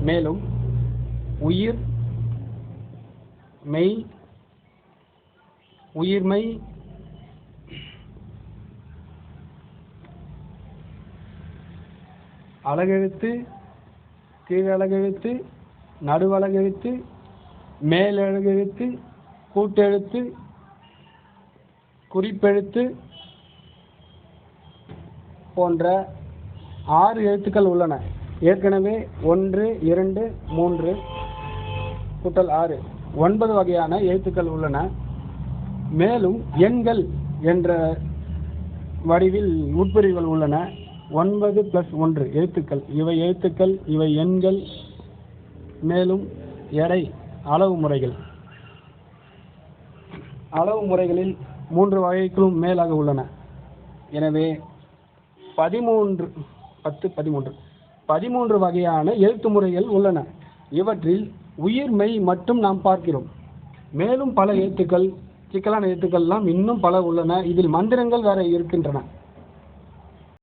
மேலும் உயிர் மெய் உயிர்மை அலகெழுத்து கீழலகெழுத்து நடுவலகெழுத்து மேலழகெழுத்து கூட்டெழுத்து குறிப்பெழுத்து போன்ற ஆறு எழுத்துக்கள் உள்ளன. ஏற்கனவே ஒன்று இரண்டு மூன்று கூட்டல் ஆறு. ஒன்பது வகையான எழுத்துக்கள் உள்ளன. மேலும் எண்கள் என்ற வடிவில் உட்பிரிவுகள் உள்ளன. ஒன்பது பிளஸ் ஒன்று எழுத்துக்கள். இவை எழுத்துக்கள் இவை எண்கள். மேலும் எடை அளவு முறைகள். அளவு முறைகளில் மூன்று வகைகளும் மேலாக உள்ளன. எனவே பதிமூன்று பத்து பதிமூன்று. பதிமூன்று வகையான எழுத்து முறைகள் உள்ளன. இவற்றில் உயிர் மெய் மட்டும் நாம் பார்க்கிறோம். மேலும் பல எழுத்துக்கள் சிக்கலான எழுத்துக்கள்லாம் இன்னும் பல உள்ளன. இதில் மந்திரங்கள் வேற இருக்கின்றன.